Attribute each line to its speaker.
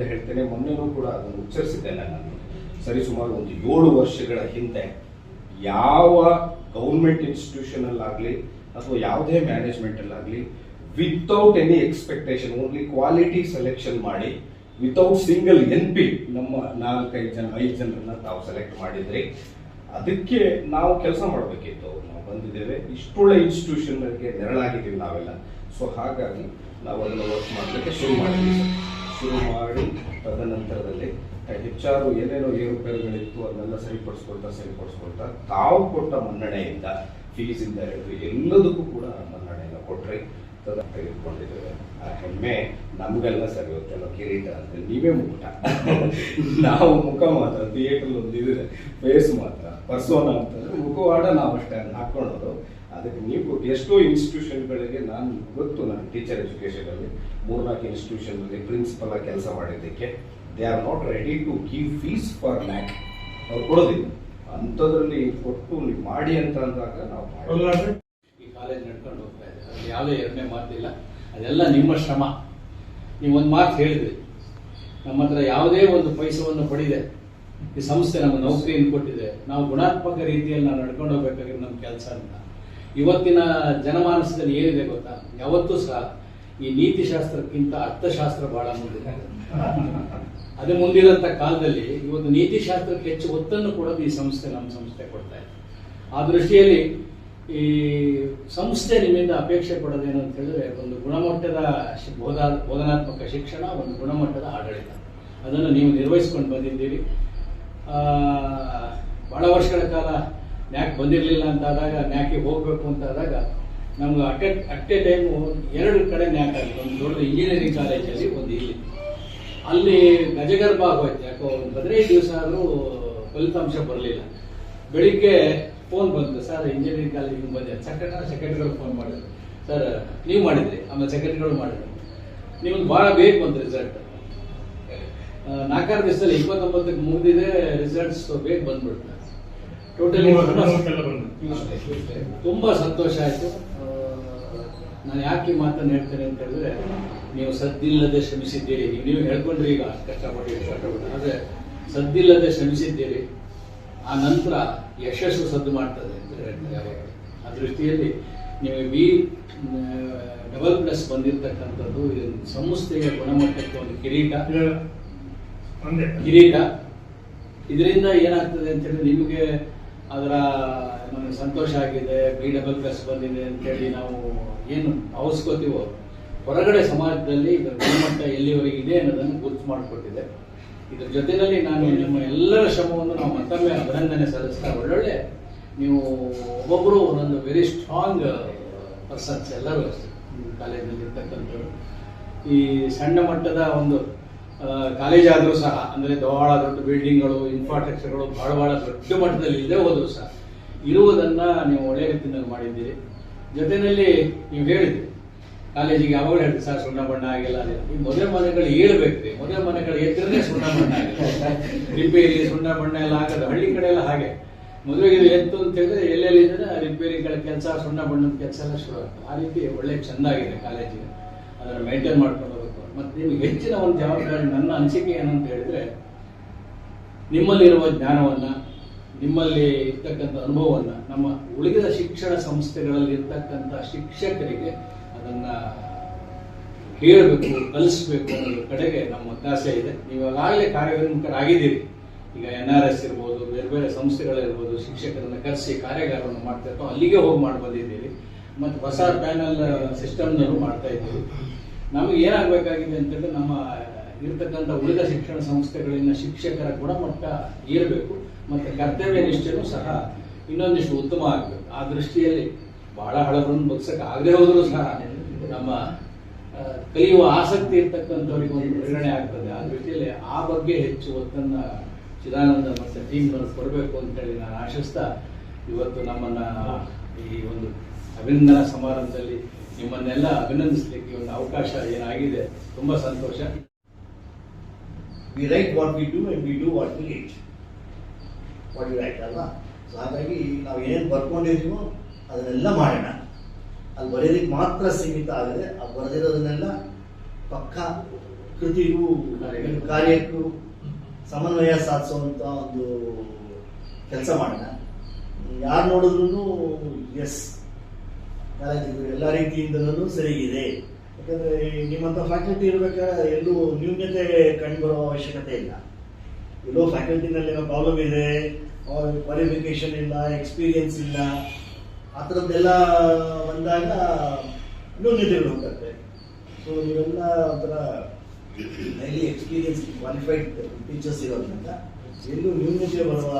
Speaker 1: ಹೆಮ್ಮೆಯಿಂದ ಹೇಳ್ತೇನೆ, ಮೊನ್ನೆನೂ ಕೂಡ ಅದನ್ನು ಉಚ್ಚರಿಸಿದ್ದೇನೆ ನಾನು. ಸರಿ, ಸುಮಾರು ಒಂದು ಏಳು ವರ್ಷಗಳ ಹಿಂದೆ ಯಾವ ಗೌರ್ಮೆಂಟ್ ಇನ್ಸ್ಟಿಟ್ಯೂಷನ್ ಅಲ್ಲಾಗ್ಲಿ ಅಥವಾ ಯಾವುದೇ management ಅಲ್ಲಾಗ್ಲಿ without any expectation only quality selection ಮಾಡಿ ವಿತೌಟ್ ಸಿಂಗಲ್ ಎನ್ ಪಿ ನಮ್ಮ ನಾಲ್ಕೈದು ಜನ, ಐದು ಜನರನ್ನ ತಾವು ಸೆಲೆಕ್ಟ್ ಮಾಡಿದ್ರಿ, ಅದಕ್ಕೆ ನಾವು ಕೆಲಸ ಮಾಡಬೇಕಿತ್ತು. ನಾವು ಬಂದಿದ್ದೇವೆ. ಇಷ್ಟೊಳ್ಳೆ ಇನ್ಸ್ಟಿಟ್ಯೂಷನ್ಗೆ ನೆರಳಾಗಿದ್ದೀವಿ ನಾವೆಲ್ಲ. ಸೊ ಹಾಗಾಗಿ ನಾವು ಅದನ್ನು ವರ್ಕ್ ಮಾಡಲಿಕ್ಕೆ ಶುರು ಮಾಡಿದ್ದೀವಿ. ಶುರು ಮಾಡಿ ತದನಂತರದಲ್ಲಿ ಹೆಚ್ಚಾರು ಏನೇನೋ ಏರುಪೇರುಗಳಿತ್ತು, ಅದನ್ನೆಲ್ಲ ಸರಿಪಡಿಸ್ಕೊಳ್ತಾ ಸರಿಪಡಿಸ್ಕೊಳ್ತಾ, ತಾವು ಕೊಟ್ಟ ಮನ್ನಣೆಯಿಂದ ಫೀಸಿಂದ ಹಿಡಿದು ಎಲ್ಲದಕ್ಕೂ ಕೂಡ ಮನ್ನಣೆಯನ್ನು ಕೊಟ್ರಿ ತದ ತೆಗೆದುಕೊಂಡಿದ್ದೇವೆ. ಆ ಹೆಮ್ಮೆ ನಮಗೆಲ್ಲ ಸರಿ ಇವತ್ತೆಲ್ಲ ಕಿರೀಟ ಅಂತ ನೀವೇ ಮುकुಟ ನಾವು ಮುಖ ಮಾತ್ರ ಥಿಯೇಟರ್ ಒಂದು ಇದ್ರೆ ಫೇಸ್ ಮಾತ್ರ ಪರ್ಸೋನ ಅಂತಂದ್ರೆ ಮುಖವಾಡ ನಾವು ಅಷ್ಟೇ ಹಾಕೊಳ್ಳೋದು ಅದಕ್ಕೆ ನೀವು ಎಷ್ಟೋ ಇನ್ಸ್ಟಿಟ್ಯೂಷನ್ಗಳಿಗೆ ನಾನು ಗೊತ್ತು ನಾನು ಟೀಚರ್ ಎಜುಕೇಶನ್ ಅಲ್ಲಿ ಮೂರ್ನಾಲ್ಕು ಇನ್ಸ್ಟಿಟ್ಯೂಷನ್ ಅಲ್ಲಿ ಪ್ರಿನ್ಸಿಪಲ್ ಆಗಿ ಕೆಲಸ ಮಾಡಿದ್ದಕ್ಕೆ they are not ready to give fees for lack. ಅವ್ರು ಕೊಡೋದಿಲ್ಲ. ಅಂಥದ್ರಲ್ಲಿ ಕೊಟ್ಟು ನೀವು ಮಾಡಿ ಅಂತ ಅಂದಾಗ ನಾವು.
Speaker 2: ಈ ಕಾಲೇಜ್ ನಡ್ಕೊಂಡು ಹೋಗ್ತಾ ಇದೆ. ಅದ್ರಲ್ಲಿ ಯಾವುದೇ ಎರಡನೇ ಮಾತಿಲ್ಲ ಅದೆಲ್ಲ ನಿಮ್ಮ ಶ್ರಮ. ನೀವು ಒಂದು ಮಾತು ಹೇಳಿದ್ರಿ. ನಮ್ಮ ಹತ್ರ ಯಾವುದೇ ಒಂದು ಪೈಸವನ್ನು ಪಡೆದೆ. ಈ ಸಂಸ್ಥೆ ನಮ್ಮ ನೌಕರಿಯನ್ನು ಕೊಟ್ಟಿದೆ. ನಾವು ಗುಣಾತ್ಮಕ ರೀತಿಯಲ್ಲಿ ನಾವು ನಡ್ಕೊಂಡು ಹೋಗ್ಬೇಕಾಗಿರೋ ನಮ್ಮ ಕೆಲಸ ಅಂತ. ಇವತ್ತಿನ ಜನಮಾನಸದಲ್ಲಿ ಏನಿದೆ ಗೊತ್ತಾ? ಯಾವತ್ತೂ ಸಹ ಈ ನೀತಿಶಾಸ್ತ್ರಕ್ಕಿಂತ ಅರ್ಥಶಾಸ್ತ್ರ ಬಹಳ ಮುಂದಿದೆ. ಅದೇ ಮುಂದಿರಂತ ಕಾಲದಲ್ಲಿ ಇವತ್ತು ನೀತಿಶಾಸ್ತ್ರಕ್ಕೆ ಹೆಚ್ಚು ಒತ್ತನ್ನು ಕೊಡೋದು ಈ ಸಂಸ್ಥೆ ನಮ್ಮ ಸಂಸ್ಥೆ ಕೊಡ್ತಾ ಇದೆ. ಆ ದೃಷ್ಟಿಯಲ್ಲಿ ಈ ಸಂಸ್ಥೆ ನಿಮ್ಮಿಂದ ಅಪೇಕ್ಷೆ ಪಡೋದೇನು ಅಂತ ಹೇಳಿದ್ರೆ ಒಂದು ಗುಣಮಟ್ಟದ ಬೋಧಾ, ಬೋಧನಾತ್ಮಕ ಶಿಕ್ಷಣ, ಒಂದು ಗುಣಮಟ್ಟದ ಆಡಳಿತ. ಅದನ್ನು ನೀವು ನಿರ್ವಹಿಸ್ಕೊಂಡು ಬಂದಿದ್ದೀರಿ. ಬಹಳ ವರ್ಷಗಳ ಕಾಲ ನ್ಯಾಕ್ ಬಂದಿರಲಿಲ್ಲ ಅಂತ ಆದಾಗ, ನ್ಯಾಕಿ ಹೋಗಬೇಕು ಅಂತ ಆದಾಗ ನಮ್ಗೆ ಅಟ್ ಅಟ್ ಎ ಟೈಮು ಎರಡು ಕಡೆ ನ್ಯಾಕ್ ಆಗಿತ್ತು ಒಂದು ದೊಡ್ಡ ಇಂಜಿನಿಯರಿಂಗ್ ಕಾಲೇಜಲ್ಲಿ ಒಂದು ಇಲ್ಲಿ. ಅಲ್ಲಿ ಗಜಗರ್ಭ ಆಗೋಯ್ತು. ಯಾಕೋ ಒಂದು ಹದಿನೈದು ದಿವಸ ಆದರೂ ಫಲಿತಾಂಶ ಬರಲಿಲ್ಲ. ಬೆಳಿಗ್ಗೆ ಫೋನ್ ಬಂತು. ಸರ್ ಇಂಜಿನಿಯರಿಂಗ್ ಕಾಲೇಜಿಗೆ ಬಂದೆ. ಸೆಕ್ರೆಟರಿ ಸೆಕ್ರೆಟರಿಗಳು ಫೋನ್ ಮಾಡಿದ್ರು. ಸರ್ ನೀವು ಮಾಡಿದ್ರಿ. ಆಮೇಲೆ ಸೆಕ್ರೆಟರಿಗಳು ಮಾಡಿದ್ರು. ನಿಮ್ಗೆ ಭಾಳ ಬೇಗ ಬಂತು ರಿಸಲ್ಟ್ ನಾಲ್ಕಾರು ದಿವಸದಲ್ಲಿ ಇಪ್ಪತ್ತೊಂಬತ್ತಕ್ಕೆ ಮುಗಿದಿದೆ ರಿಸಲ್ಟ್ಸ್ ಬೇಗ ಬಂದ್ಬಿಡ್ತಾರೆ ಟೋಟಲಿ ತುಂಬಾ ಸಂತೋಷ ಆಯ್ತು. ನಾನು ಯಾಕೆ ಮಾತನ್ನು ಹೇಳ್ತೇನೆ ಅಂತ ಹೇಳಿದ್ರೆ ನೀವು ಸದ್ದಿಲ್ಲದೆ ಶ್ರಮಿಸಿದ್ದೀರಿ. ಈಗ ನೀವು ಹೇಳ್ಕೊಂಡ್ರಿ ಈಗ ಕಷ್ಟಪಟ್ಟು ಕಷ್ಟಪಟ್ಟು. ಆದರೆ ಸದ್ದಿಲ್ಲದೆ ಶ್ರಮಿಸಿದ್ದೀರಿ. ಆ ನಂತರ ಯಶಸ್ಸು ಸದ್ದು ಮಾಡ್ತದೆ ಅಂತ ಹೇಳ್ತಾರೆ ಯಾವಾಗ ಆ ದೃಷ್ಟಿಯಲ್ಲಿ ನೀವು ಬಿ ಡಬಲ್ ಪ್ಲಸ್ ಬಂದಿರತಕ್ಕಂಥದ್ದು ಇದು ಸಂಸ್ಥೆಯ ಗುಣಮಟ್ಟಕ್ಕೆ ಒಂದು ಕಿರೀಟ. ಕಿರೀಟ. ಇದರಿಂದ ಏನಾಗ್ತದೆ ಅಂತ ಹೇಳಿದ್ರೆ ನಿಮಗೆ ಅದರ, ನಮಗೆ ಸಂತೋಷ ಆಗಿದೆ ಬಿ ಡಬಲ್ ಪ್ಲಸ್ ಬಂದಿದೆ ಅಂತೇಳಿ ನಾವು ಏನು ಅವಸ್ಕೋತೀವೋ, ಹೊರಗಡೆ ಸಮಾಜದಲ್ಲಿ ಇದರ ಗುಣಮಟ್ಟ ಎಲ್ಲಿವರೆಗೆ ಇದೆ ಅನ್ನೋದನ್ನು ಗುರುತು ಮಾಡಿಕೊಟ್ಟಿದೆ. ಇದ್ರ ಜೊತೆಯಲ್ಲಿ ನಾನು ನಿಮ್ಮ ಎಲ್ಲರ ಶ್ರಮವನ್ನು ನಾವು ಮತ್ತೊಮ್ಮೆ ಅಭಿನಂದನೆ ಸಲ್ಲಿಸ್ತಾ ಒಳ್ಳೊಳ್ಳೆ, ನೀವು ಒಬ್ಬೊಬ್ಬರು ಒಂದೊಂದು ವೆರಿ ಸ್ಟ್ರಾಂಗ್ ಪರ್ಸನ್ಸ್ ಎಲ್ಲರೂ ಕಾಲೇಜಲ್ಲಿ ಇರ್ತಕ್ಕಂಥವ್ರು ಈ ಸಣ್ಣ ಮಟ್ಟದ ಒಂದು ಕಾಲೇಜ್ ಆದರೂ ಸಹ, ಅಂದರೆ ಬಹಳ ದೊಡ್ಡ ಬಿಲ್ಡಿಂಗ್ಗಳು ಇನ್ಫ್ರಾಸ್ಟ್ರಕ್ಚರ್ಗಳು ಬಹಳ ಬಹಳ ದೊಡ್ಡ ಮಟ್ಟದಲ್ಲಿ ಇಲ್ಲದೆ ಹೋದ್ರು ಸಹ, ಇರುವುದನ್ನ ನೀವು ಒಳ್ಳೆಯ ರೀತಿಯಲ್ಲಿ ಮಾಡಿದ್ದೀರಿ. ಜೊತೆಯಲ್ಲಿ ನೀವು ಹೇಳಿದ್ರಿ ಕಾಲೇಜಿಗೆ ಯಾವಾಗ ಹೇಳ್ತೀವಿ ಸರ್, ಸುಣ್ಣ ಬಣ್ಣ ಆಗಿಲ್ಲ ಈ ಮೊದಲ ಮನೆಗಳು ಹೇಳ್ಬೇಕ್ರಿ ಮೊದಲ ಮನೆಗಳು ಎತ್ತರನೇ ಸುಣ್ಣ ಬಣ್ಣ ಆಗಿಲ್ಲ. ರಿಪೇರಿ, ಸುಣ್ಣ ಬಣ್ಣ ಎಲ್ಲ ಆಗದು ಹಳ್ಳಿ ಕಡೆ ಎಲ್ಲ ಹಾಗೆ. ಮದುವೆಗೆ ಎತ್ತು ಅಂತ ಹೇಳಿದ್ರೆ ಎಲ್ಲೆಲ್ಲಿ ಇದ್ರೆ ರಿಪೇರಿಗಳ ಕೆಲಸ, ಸುಣ್ಣ ಬಣ್ಣದ ಕೆಲಸ ಎಲ್ಲ ಶುರು ಆಗ್ತದೆ. ಆ ರೀತಿ ಒಳ್ಳೆ ಚೆಂದಾಗಿದೆ ಕಾಲೇಜಿಗೆ. ಅದನ್ನು ಮೇಂಟೈನ್ ಮಾಡ್ಕೊಂಡು ಮತ್ತೆ ನಿಮಗೆ ಹೆಚ್ಚಿನ ಒಂದು ಜವಾಬ್ದಾರಿ ನನ್ನ ಅನಿಸಿಕೆ ಏನಂತ ಹೇಳಿದ್ರೆ, ನಿಮ್ಮಲ್ಲಿರುವ ಜ್ಞಾನವನ್ನ, ನಿಮ್ಮಲ್ಲಿ ಇರ್ತಕ್ಕಂಥ ಅನುಭವವನ್ನ, ನಮ್ಮ ಉಳಿದ ಶಿಕ್ಷಣ ಸಂಸ್ಥೆಗಳಲ್ಲಿ ಇರ್ತಕ್ಕಂಥ ಶಿಕ್ಷಕರಿಗೆ ಅದನ್ನ ಹೇಳಬೇಕು, ಕಲಿಸ್ಬೇಕು ಅನ್ನೋದ್ರ ಕಡೆಗೆ ನಮ್ಮ ಒತ್ತಾಸೆ ಇದೆ. ನೀವು ಈಗಾಗಲೇ ಕಾರ್ಯೋನ್ಮುಖರಾಗಿದ್ದೀರಿ ಈಗ ಎನ್ ಆರ್ ಎಸ್ ಇರ್ಬೋದು, ಬೇರೆ ಬೇರೆ ಸಂಸ್ಥೆಗಳಿರ್ಬೋದು, ಶಿಕ್ಷಕರನ್ನ ಕರೆಸಿ ಕಾರ್ಯಾಗಾರವನ್ನು ಮಾಡ್ತಾ ಇರ್ತಾವೆ. ಅಲ್ಲಿಗೆ ಹೋಗಿ ಮಾಡಿ ಬಂದಿದ್ದೀರಿ. ಮತ್ತು ಹೊಸ ಪ್ಯಾನಲ್ ಸಿಸ್ಟಮ್ನವರು ಮಾಡ್ತಾ ಇದ್ದೀವಿ ನಮಗೆ ಏನಾಗಬೇಕಾಗಿದೆ ಅಂತಂದ್ರೆ ನಮ್ಮ ಇರತಕ್ಕಂಥ ಉಳಿದ ಶಿಕ್ಷಣ ಸಂಸ್ಥೆಗಳಿಂದ ಶಿಕ್ಷಕರ ಗುಣಮಟ್ಟ ಏರಬೇಕು, ಮತ್ತು ಕರ್ತವ್ಯ ನಿಷ್ಠೆಯೂ ಸಹ ಇನ್ನೊಂದಿಷ್ಟು ಉತ್ತಮ ಆಗಬೇಕು. ಆ ದೃಷ್ಟಿಯಲ್ಲಿ ಬಹಳ ಹಳಬರನ್ನು ಬಗ್ಸಕ್ಕೆ ಆಗದೆ ಹೋದರೂ ಸಹ ನಮ್ಮ ಕಲಿಯುವ ಆಸಕ್ತಿ ಇರ್ತಕ್ಕಂಥವ್ರಿಗೆ ಒಂದು ಪ್ರೇರಣೆ ಆಗ್ತದೆ. ಆ ದೃಷ್ಟಿಯಲ್ಲಿ ಆ ಬಗ್ಗೆ ಹೆಚ್ಚು ಒತ್ತನ್ನ ಚಿದಾನಂದ ಮತ್ತು ಟೀಮ್ ಕೊಡಬೇಕು ಅಂತೇಳಿ ನಾನು ಆಶಿಸ್ತಾ ಇವತ್ತು ನಮ್ಮನ್ನು ಈ ಒಂದು ಅಭಿನಂದನಾ ಸಮಾರಂಭದಲ್ಲಿ ನಿಮ್ಮನ್ನೆಲ್ಲ ಅಭಿನಂದಿಸಲಿಕ್ಕೆ ಒಂದು ಅವಕಾಶ ಏನಾಗಿದೆ? ತುಂಬಾ ಸಂತೋಷ.
Speaker 3: We write what we do and we do what we write what you write ಅಲ್ವಾ? ಸೊ ಹಾಗಾಗಿ ನಾವು ಏನೇನು ಬರ್ಕೊಂಡಿದ್ದೀವೋ ಅದನ್ನೆಲ್ಲ ಮಾಡೋಣ. ಅಲ್ಲಿ ಬರೆಯೋದಕ್ಕೆ ಮಾತ್ರ ಸೀಮಿತ ಆಗದೆ ಆ ಬರೆದಿರೋದನ್ನೆಲ್ಲ ಪಕ್ಕ ಕೃತಿಗೂ.
Speaker 2: ಕಾರ್ಯಕ್ಕೂ
Speaker 3: ಸಮನ್ವಯ ಸಾಧಿಸುವಂತ ಒಂದು ಕೆಲಸ ಮಾಡೋಣ. ಯಾರು ನೋಡಿದ್ರು ಎಸ್ ಕಾಲೇಜಿಗೆ ಎಲ್ಲ ರೀತಿಯಿಂದಲೂ ಸರಿಗಿದೆ. ಯಾಕಂದ್ರೆ ನಿಮ್ಮಂತ ಫ್ಯಾಕಲ್ಟಿ ಇರಬೇಕಾದ್ರೆ ಎಲ್ಲೂ ನ್ಯೂನ್ಯತೆ ಕಂಡುಬರೋ ಅವಶ್ಯಕತೆ ಇಲ್ಲ. ಎಲ್ಲೋ ಫ್ಯಾಕಲ್ಟಿನಲ್ಲಿ ಏನೋ ಪ್ರಾಬ್ಲಮ್ ಇದೆ ಕ್ವಾಲಿಫಿಕೇಷನ್ ಇಲ್ಲ ಎಕ್ಸ್ಪೀರಿಯನ್ಸ್ ಇಲ್ಲ. ಆ ಥರದ್ದೆಲ್ಲ ಬಂದಾಗ ನ್ಯೂನ್ಯತೆಗಳು ಹೋಗ್ತಾರೆ ಸೊ ನೀವೆಲ್ಲ ಒಂಥರ ಹೈಲಿ ಎಕ್ಸ್ಪೀರಿಯನ್ಸ್ ಕ್ವಾಲಿಫೈಡ್ ಟೀಚರ್ಸ್ ಇರೋದ್ರಿಂದ ಎಲ್ಲೂ ನ್ಯೂನ್ಯತೆ ಬರುವ